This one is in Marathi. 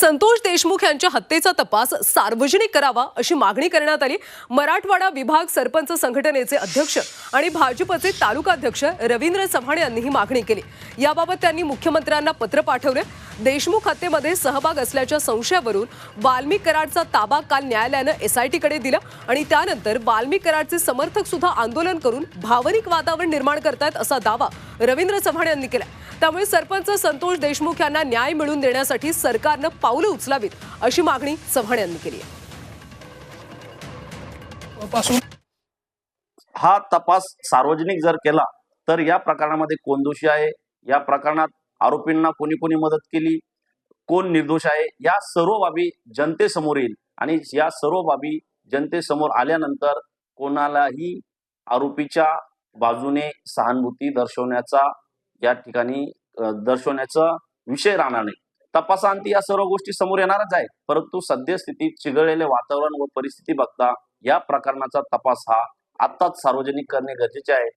संतोष देशमुख यांच्या हत्येचा तपास सार्वजनिक करावा अशी मागणी करण्यात आली. मराठवाडा विभाग सरपंच संघटनेचे अध्यक्ष आणि भाजपचे तालुकाध्यक्ष रवींद्र चव्हाण यांनी ही मागणी केली. याबाबत त्यांनी मुख्यमंत्र्यांना पत्र पाठवले. देशमुख हत्येमध्ये सहभाग असल्याच्या संशयावरून वाल्मिक कराडचा ताबा काल न्यायालयानं एसआयटीकडे दिला आणि त्यानंतर वाल्मिक कराडचे समर्थक सुद्धा आंदोलन करून भावनिक वातावरण निर्माण करतायत असा दावा रवींद्र चव्हाण यांनी केला त्यामुळे सरपंच संतोष देशमुख यांना न्याय मिळवून देण्यासाठी सरकारनं पावलं उचलावीत अशी मागणी चव्हाण यांनी केली आहे. हा तपास सार्वजनिक जर केला तर या प्रकरणामध्ये कोण दोषी आहे? या प्रकरणात आरोपींना कोणी कोणी मदत केली? कोण निर्दोष आहे? या सर्व बाबी जनतेसमोर येईल. आणि या सर्व बाबी जनतेसमोर आल्यानंतर कोणालाही आरोपीच्या बाजूने सहानुभूती दर्शवण्याचा या ठिकाणी दर्शवण्याचा विषय राहणार नाही. तपासांती या सर्व गोष्टी समोर येणारच आहे परंतु सद्यस्थितीत चिघळलेले वातावरण व परिस्थिती बघता या प्रकरणाचा तपास हा आत्ताच सार्वजनिक करणे गरजेचे आहे.